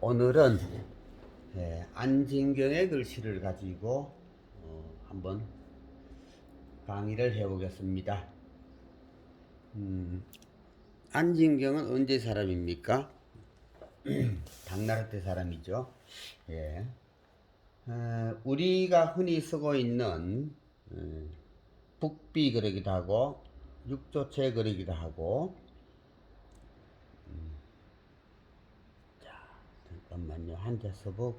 오늘은 예, 안진경의 글씨를 가지고 어, 한번 강의를 해보겠습니다. 음, 안진경은 언제 사람입니까? 당나라 때 사람이죠. 예. 어, 우리가 흔히 쓰고 있는 음, 북비 그러기도 하고 육조체 그러기도 하고 잠깐만요. 한자 써보고.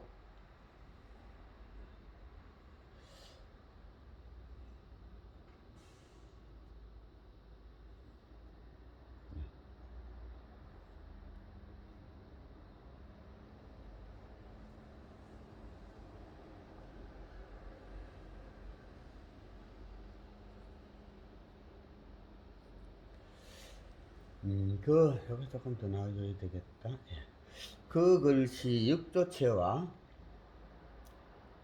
음, 그, 여기 조금 더 나와줘야 되겠다. 예. 그 글씨 육조체와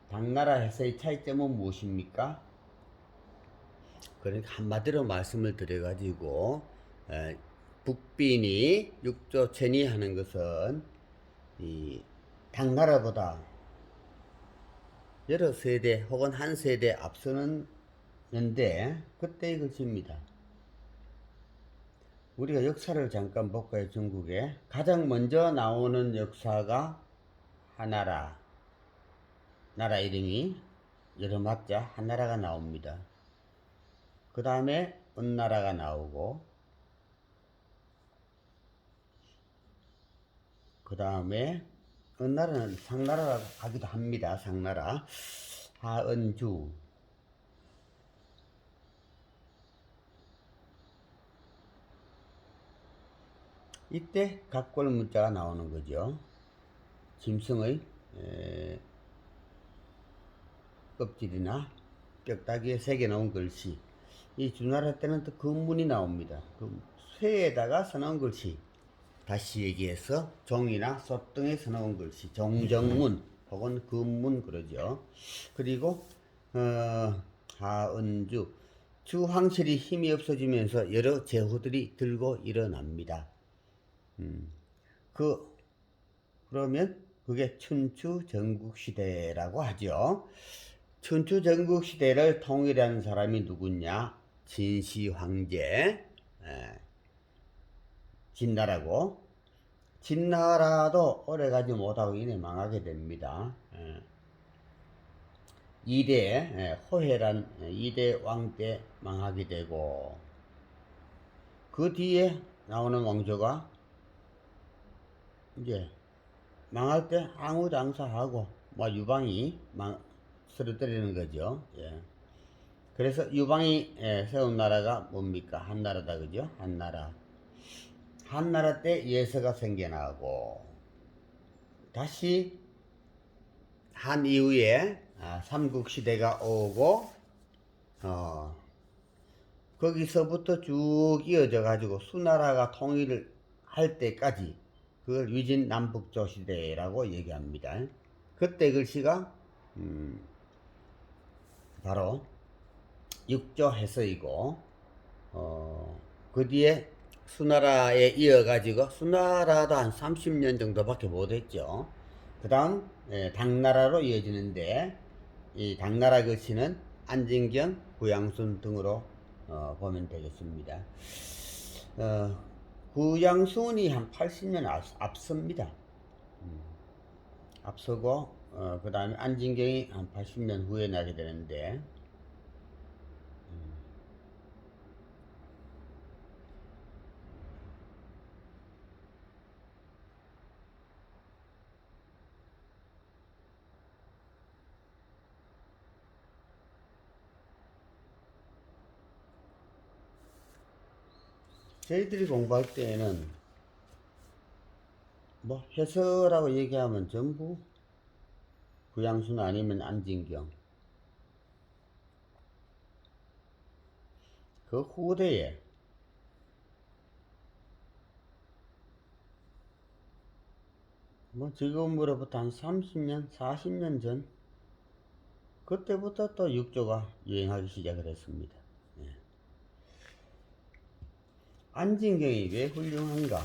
당나라 해서의 차이점은 무엇입니까? 그러니까 한마디로 말씀을 드려가지고 에, 북빈이 육조체니 하는 것은 이 당나라보다 여러 세대 혹은 한 세대 앞서는 데 그때의 글씨입니다. 우리가 역사를 잠깐 볼까요, 중국에? 가장 먼저 나오는 역사가 하나라. 나라 이름이 여러 막자 하나라가 나옵니다. 그 다음에 은나라가 나오고, 그 다음에 은나라는 상나라라고 하기도 합니다. 상나라. 하은주. 이때 각골 문자가 나오는 거죠. 짐승의 에, 껍질이나 뼈다귀에 새겨 놓은 글씨. 이 주나라 때는 또 금문이 나옵니다. 그 쇠에다가 써놓은 글씨. 다시 얘기해서 종이나 소등에 써놓은 글씨. 종정문 혹은 금문 그러죠. 그리고 어, 하은주 주황실이 힘이 없어지면서 여러 제후들이 들고 일어납니다. 음, 그, 그러면 그게 춘추 전국시대라고 하죠. 춘추 전국시대를 통일한 사람이 누구냐? 진시 황제, 에, 진나라고. 진나라도 오래가지 못하고 이내 망하게 됩니다. 에. 이대 에, 호해란 에, 이대 왕 때 망하게 되고 그 뒤에 나오는 왕조가 이제 망할 때 항우장사하고 뭐 유방이 망 쓰러뜨리는 거죠. 예. 그래서 유방이 예, 세운 나라가 뭡니까? 한나라다 그죠? 한나라. 한나라 때 예서가 생겨나고 다시 한 이후에 아, 삼국 시대가 오고 어 거기서부터 쭉 이어져 가지고 수나라가 통일을 할 때까지 그걸 위진 남북조 시대라고 얘기합니다. 그때 글씨가 음, 바로 육조 해서이고 어, 그 뒤에 수나라에 이어가지고 수나라도 한 30년 정도밖에 못했죠. 그 다음 당나라로 이어지는데 이 당나라 글씨는 안진경, 구양순 등으로 어, 보면 되겠습니다. 어, 구양순이 한 80년 앞, 앞섭니다. 음, 앞서고 어, 그 다음에 안진경이 한 80년 후에 나게 되는데 저희들이 공부할 때에는 뭐 해서라고 얘기하면 전부 구양순 아니면 안진경 그 후대에 뭐 지금으로부터 한 30년, 40년 전 그때부터 또 육조가 유행하기 시작을 했습니다. 예. 안진경이 왜 훌륭한가?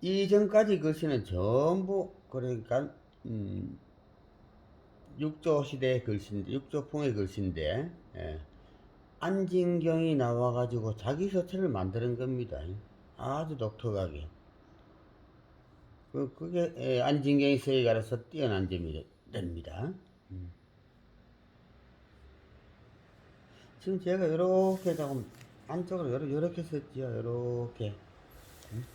이전까지 글씨는 전부 그러니까 음, 육조 시대의 글씨인데 육조풍의 글씨인데 예. 안진경이 나와가지고 자기 서체를 만드는 겁니다. 아주 독특하게. 그, 그게 예, 안진경이 서예가라서 뛰어난 점이 됩니다. 음. 지금 제가 이렇게 조금 안쪽으로 요렇게, 요렇게 썼지요. 요렇게. 음?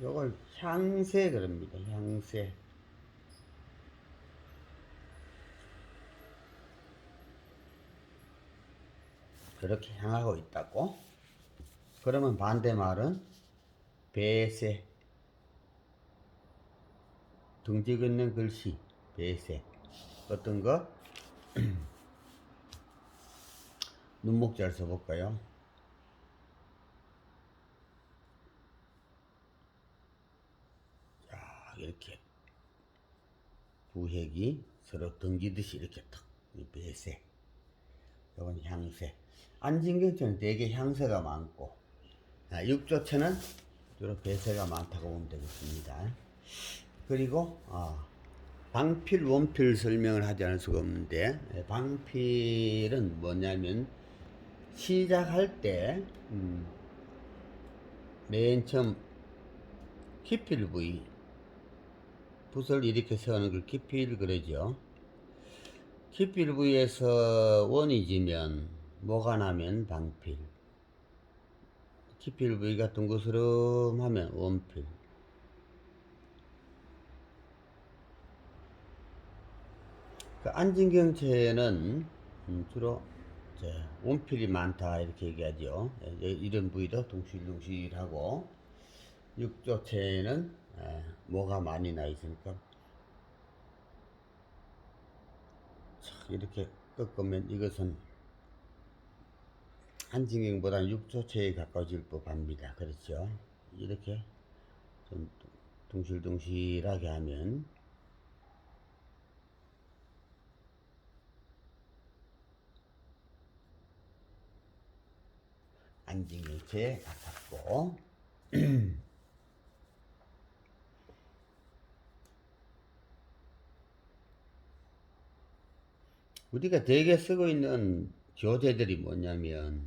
요걸 향세 그럽니다. 향세. 그렇게 향하고 있다고. 그러면 반대말은 배세. 등지 긋는 글씨, 배세. 어떤 거? 눈목잘 써볼까요? 자, 이렇게. 부핵이 서로 등지듯이 이렇게 탁, 이 배세. 이건 향세. 안진경처는 되게 향세가 많고, 아, 육조체는 주로 배세가 많다고 보면 되겠습니다. 그리고, 아, 방필, 원필 설명을 하지 않을 수가 없는데, 예, 방필은 뭐냐면, 시작할 때, 음, 맨 처음, 기필 부위, 붓을 이렇게 세우는 걸 기필 그러죠. 기필 부위에서 원이 지면, 뭐가 나면 방필. 기필 부위가 둥그스름하면 원필. 그 안진경체는 음, 주로 원필이 많다 이렇게 얘기하죠. 예, 이런 부위도 둥실둥실하고 육조체는 예, 뭐가 많이 나 있으니까 자, 이렇게 꺾으면 이것은 한진경보다는 육조체에 가까워질 법합니다. 그렇죠? 이렇게 좀 둥실둥실하게 하면 안진경체에 가깝고 우리가 대개 쓰고 있는 교재들이 뭐냐면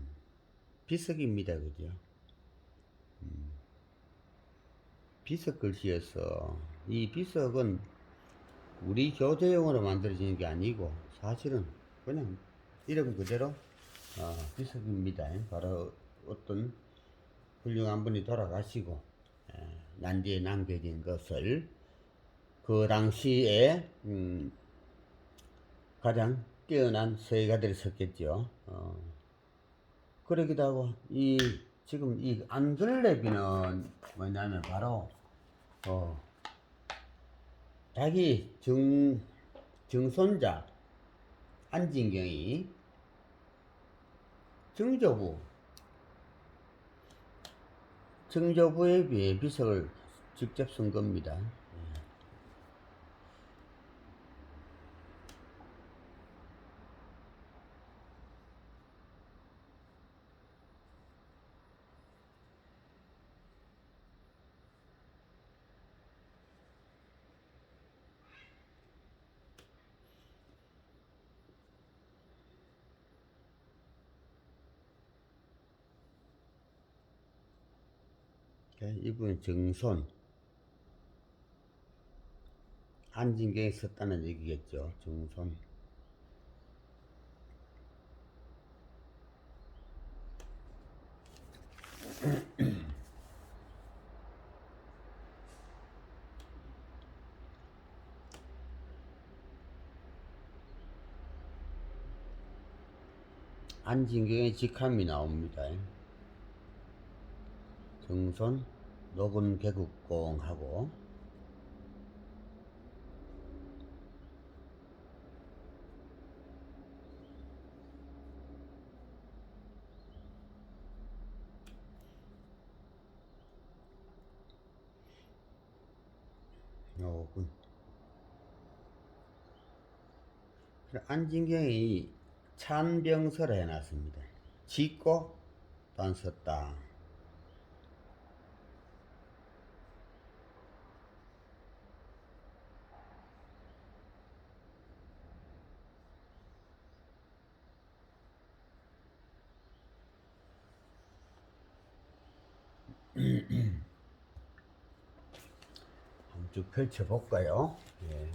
비석입니다. 그죠? 음, 비석 글씨여서 이 비석은 우리 교재용으로 만들어지는 게 아니고 사실은 그냥 이름 그대로 어, 비석입니다. 바로 어떤 훌륭한 분이 돌아가시고 에, 난 뒤에 남겨진 것을 그 당시에 음, 가장 뛰어난 서예가들이 썼겠죠. 어, 그러기도 하고 이 지금 이 안글레비는 뭐냐면 바로 어, 자기 정 정손자 안진경이 정조부 정조부에 비해 비석을 직접 쓴 겁니다. 이분은 정손 안진경에 썼다는 얘기겠죠. 정손. 안진경의 직함이 나옵니다. 정손 녹은 개국공 하고 요군 안진경이 찬병설을 해놨습니다. 짓고 또 안 썼다. 한번 쭉 펼쳐볼까요? 예.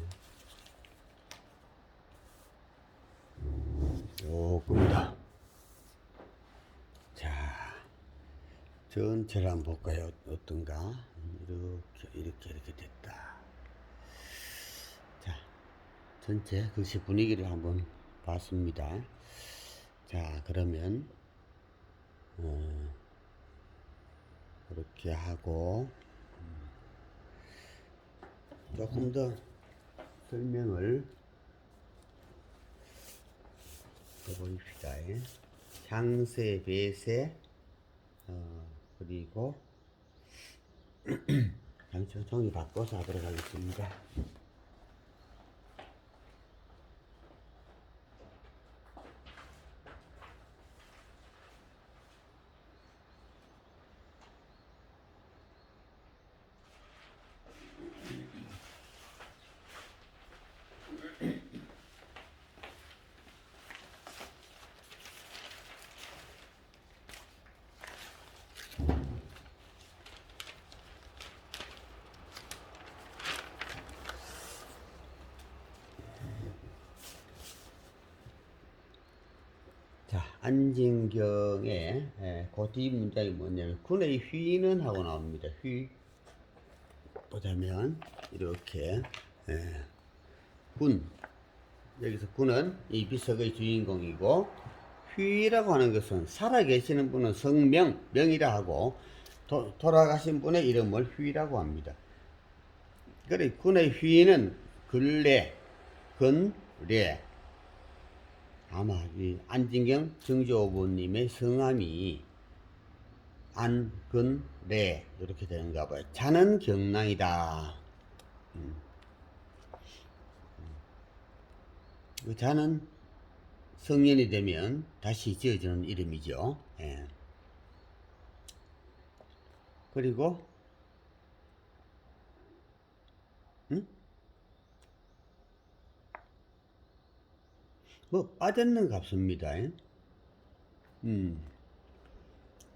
요겁니다. 자, 전체를 한번 볼까요? 어떤가? 이렇게, 이렇게, 이렇게 됐다. 자, 전체 글씨 분위기를 한번 봤습니다. 자, 그러면, 어, 이렇게 하고, 음, 조금 더 설명을 해보입시다. 향세, 배세, 어, 그리고 잠시 종이 바꿔서 하도록 하겠습니다. 자, 안진경의 예, 고뒤 문장이 뭐냐면 군의 휘는 하고 나옵니다. 휘. 보자면 이렇게 예, 군. 여기서 군은 이 비석의 주인공이고 휘라고 하는 것은 살아계시는 분은 성명 명이라 하고 도, 돌아가신 분의 이름을 휘라고 합니다. 그래 군의 휘는 근래 근래 아마 이 안진경 정조부님의 성함이 안근래 이렇게 되는가 봐요. 자는 경랑이다. 음. 그 자는 성년이 되면 다시 지어지는 이름이죠. 예. 그리고 음? 뭐 빠졌는 값습니다. 음.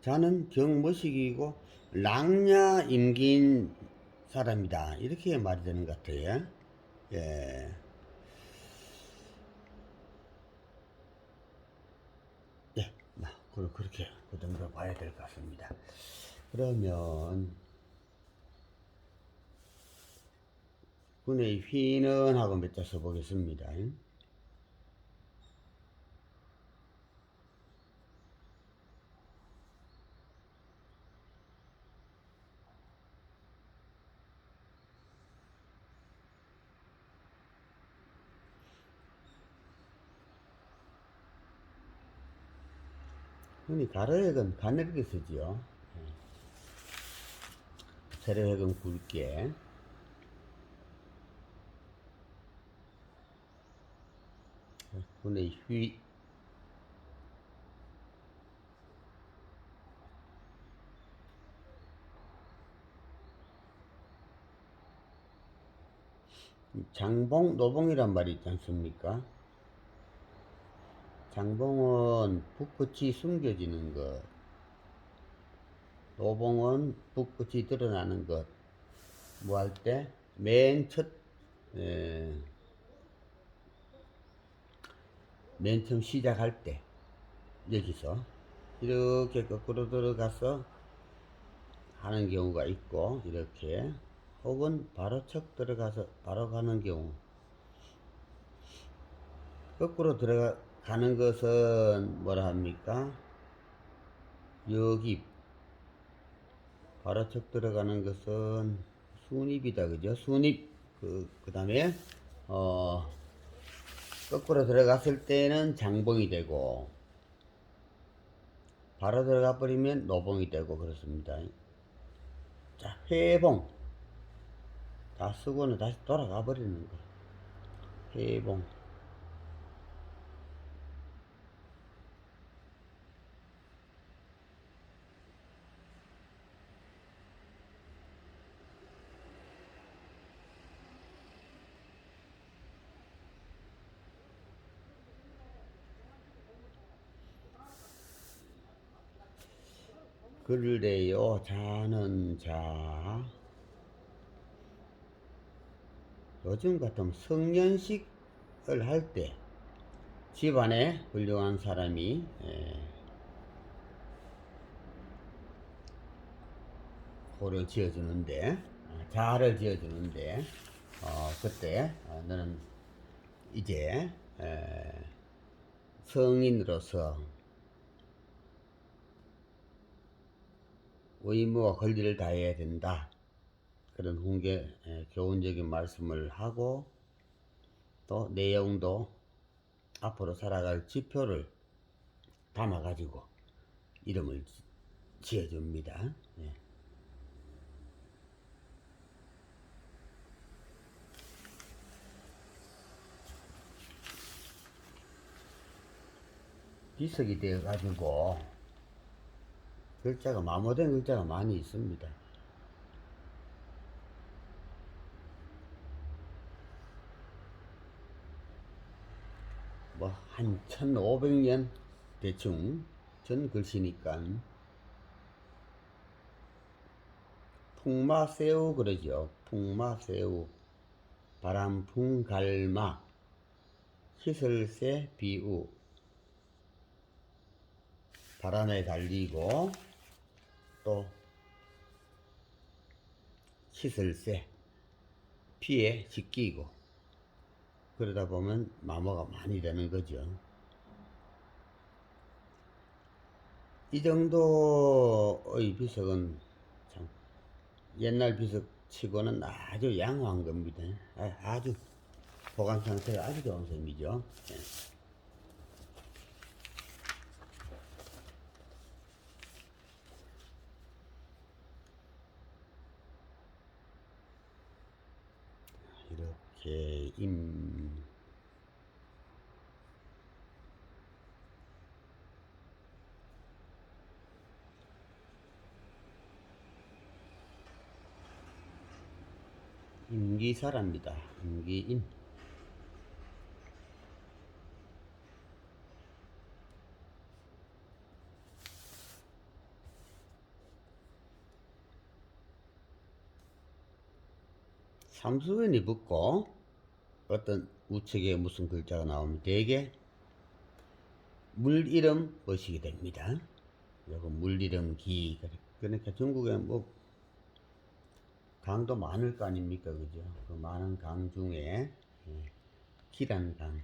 자는 경무식이고 랑냐 임긴 사람이다. 이렇게 말이 되는 것 같아요. 예. 예, 그렇게 그 정도 봐야 될 것 같습니다. 그러면 군의 휘는 하고 몇자 써보겠습니다. 흔히 가로액은 가늘게 쓰지요. 세로액은 굵게. 분의 휘. 장봉, 노봉이란 말이 있지 않습니까? 장봉은 붓끝이 숨겨지는 것. 노봉은 붓끝이 드러나는 것. 뭐 할 때? 맨 첫, 에, 맨 처음 시작할 때. 여기서. 이렇게 거꾸로 들어가서 하는 경우가 있고, 이렇게. 혹은 바로 척 들어가서 바로 가는 경우. 거꾸로 들어가, 가는 것은 뭐라 합니까? 여기 바로 척 들어가는 것은 순입이다 그죠? 순입 그, 그 다음에 어 거꾸로 들어갔을 때는 장봉이 되고 바로 들어가 버리면 노봉이 되고 그렇습니다. 자 회봉 다 쓰고는 다시 돌아가 버리는 거 회봉 그래요 자는 자. 요즘 같으면 성년식을 할 때 집안에 훌륭한 사람이 예, 호를 지어주는데 어, 자를 지어주는데 어, 그때 어, 너는 이제 에, 성인으로서 의무와 권리를 다해야 된다. 그런 훈계 에, 교훈적인 말씀을 하고 또 내용도 앞으로 살아갈 지표를 담아 가지고 이름을 지- 지어줍니다. 예. 비석이 되어 가지고 글자가 마모된 글자가 많이 있습니다. 뭐 한 1500년 대충 전 글씨니까 풍마새우 그러죠. 풍마새우 바람풍 갈마 희설새 비우 바람에 달리고 또 희설새 피에 지끼고 그러다 보면 마모가 많이 되는 거죠. 이 정도의 비석은 참 옛날 비석 치고는 아주 양호한 겁니다. 아- 아주 보관 상태가 아주 좋은 셈이죠. 예. 이렇게 임 임기사랍니다. 임기임. 삼수변이 붙고 어떤 우측에 무슨 글자가 나오면 대개 물 이름 보시게 됩니다. 요거 물 이름 기 그러니까 중국에 뭐 강도 많을 거 아닙니까 그죠? 그 많은 강 중에 예, 기란 강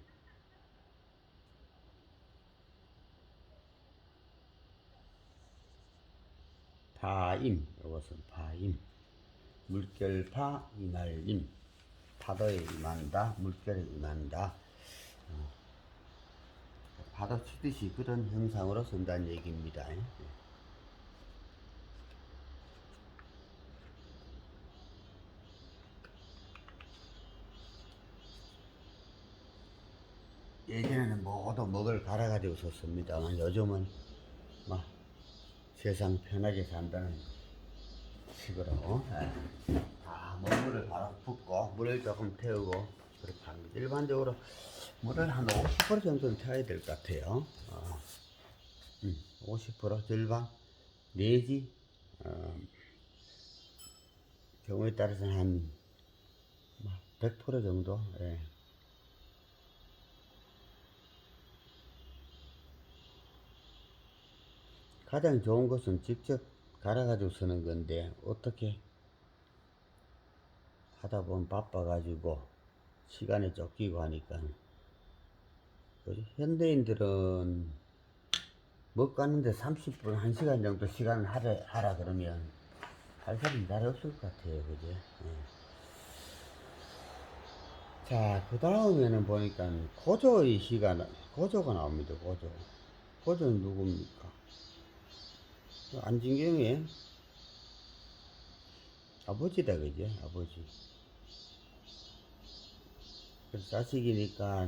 파임 이것은 파임 물결파 이날임 파도에 임한다 물결에 임한다 어, 파도 치듯이 그런 형상으로 쓴다는 얘기입니다 예. 예전에는 모두 먹을 갈아가지고 썼습니다만 요즘은 막 세상 편하게 산다는 식으로 예. 다 먹물을 바로 붓고 물을 조금 태우고 그렇게 합니다. 일반적으로 물을 한 50% 정도는 태워야 될 것 같아요. 어, 음, 50% 절반 내지 어, 경우에 따라서는 한 100% 정도 예. 가장 좋은 것은 직접 갈아가지고 쓰는 건데 어떻게 하다 보면 바빠가지고 시간에 쫓기고 하니까? 현대인들은 먹 가는데 30분, 1시간 정도 시간을 하라, 하라 그러면 할 사람이 잘 없을 것 같아요 그죠? 예. 자, 그 다음에는 보니까 고조의 시간, 고조가 나옵니다, 고조. 고조는 누굽니까? 안진경의 아버지다 그죠 아버지 그래서 자식이니까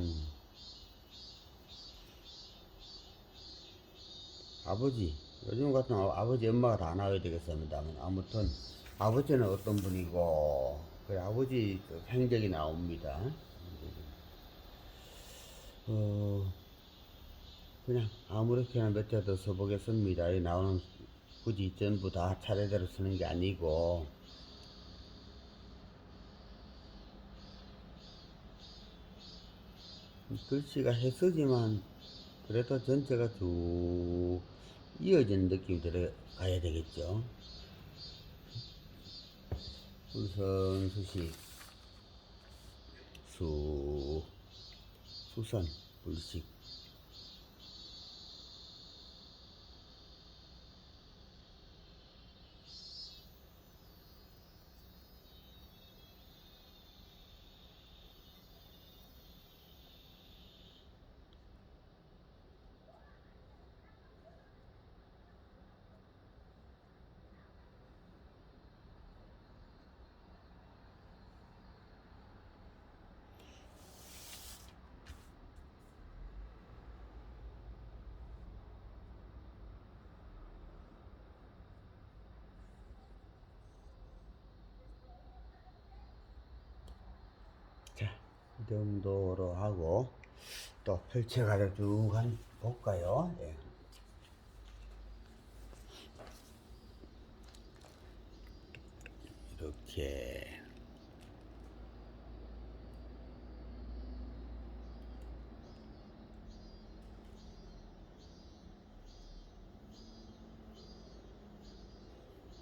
아버지 요즘 같은 아- 아버지 엄마가 다 나와야 되겠습니다만 아무튼 아버지는 어떤 분이고 그 아버지 그 행적이 나옵니다. 어 그냥 아무렇게나 몇자더 써보겠습니다. 이 나오는 굳이 전부 다 차례대로 쓰는 게 아니고 글씨가 해서지만 그래도 전체가 쭉 이어지는 느낌이 들어가야 되겠죠. 수선 수식 수 수선 불식 자, 이 정도로 하고 또 펼쳐가지고 쭉한 볼까요? 예. 이렇게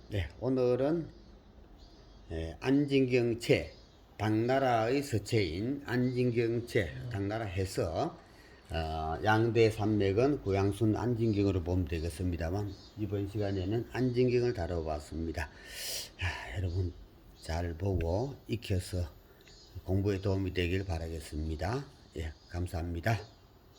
네, 오늘은 예, 안진경채 당나라의 서체인 안진경채 당나라 해서 어, 양대 산맥은 고양순 안진경으로 보면 되겠습니다만 이번 시간에는 안진경을 다뤄봤습니다. 아, 여러분 잘 보고 익혀서 공부에 도움이 되길 바라겠습니다. 예, 감사합니다.